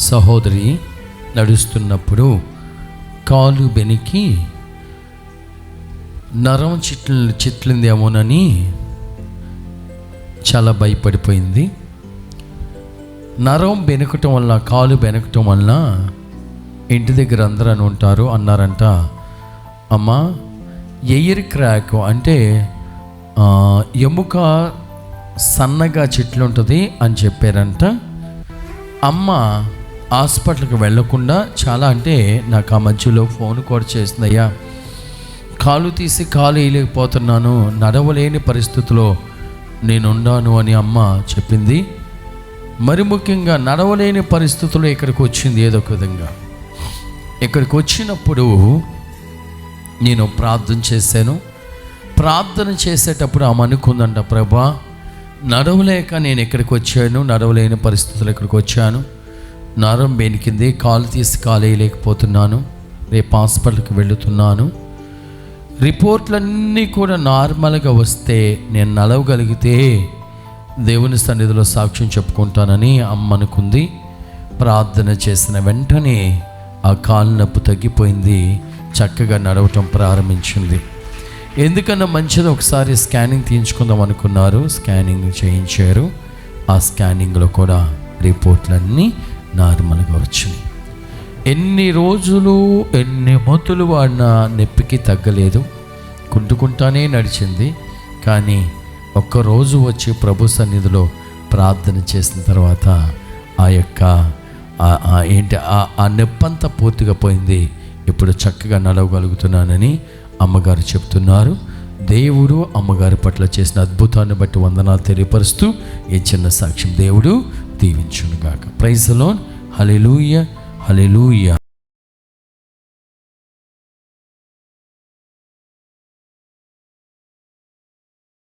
సహోదరి నడుస్తున్నప్పుడు కాలు బెనికి నరం చిట్లు చిట్లిందేమోనని చాలా భయపడిపోయింది. నరం బెనకటం వల్ల కాలు బెనకటం వల్ల ఇంటి దగ్గర అందరూ అని ఉంటారు అన్నారంట. అమ్మ ఎయిర్ క్రాక్ అంటే ఎముక సన్నగా చెట్లు ఉంటుంది అని చెప్పారంట. అమ్మ హాస్పిటల్కి వెళ్ళకుండా చాలా అంటే నాకు ఆ మధ్యలో ఫోన్ కూడా చేసిందయ్యా. కాలు తీసి కాలు వేయలేకపోతున్నాను నడవలేని పరిస్థితిలో నేనున్నాను అని అమ్మ చెప్పింది. మరి ముఖ్యంగా నడవలేని పరిస్థితుల్లో ఇక్కడికి వచ్చింది ఏదో ఒక విధంగా. ఇక్కడికి వచ్చినప్పుడు నేను ప్రార్థన చేశాను. ప్రార్థన చేసేటప్పుడు ఆమె అనుకుందంట ప్రభా నడవలేక నేను ఇక్కడికి వచ్చాను నడవలేని పరిస్థితులు ఇక్కడికి వచ్చాను. నరం బెనికింది కాలు తీసి కాలేయలేకపోతున్నాను. రేపు హాస్పిటల్కి వెళుతున్నాను. రిపోర్ట్లన్నీ కూడా నార్మల్గా వస్తే నేను నడవగలిగితే దేవుని సన్నిధిలో సాక్ష్యం చెప్పుకుంటానని అమ్మ అనుకుంది ప్రార్థన చేసిన వెంటనే ఆ కాలు నొప్పి తగ్గిపోయింది. చక్కగా నడవటం ప్రారంభించింది. ఎందుకన్నా మంచిది ఒకసారి స్కానింగ్ తీయించుకుందాం అనుకున్నారు. స్కానింగ్ చేయించారు. ఆ స్కానింగ్లో కూడా రిపోర్ట్లన్నీ నార్మల్గా వచ్చింది ఎన్ని రోజులు ఎన్ని మొత్తులు వాడిన నొప్పికి తగ్గలేదు. కుంటుకుంటానే నడిచింది. కానీ ఒక్కరోజు వచ్చి ప్రభు సన్నిధిలో ప్రార్థన చేసిన తర్వాత ఆ యొక్క ఏంటి ఆ- ఆ నొప్పంతా పూర్తిగా పోయింది. ఇప్పుడు చక్కగా నడవగలుగుతున్నానని అమ్మగారు చెప్తున్నారు. దేవుడు అమ్మగారి పట్ల చేసిన అద్భుతాన్ని బట్టి వందనాలు తెలియపరుస్తూ ఈ చిన్న సాక్ష్యం. దేవుడు దీవించునుగాక. Praise loan hallelujah hallelujah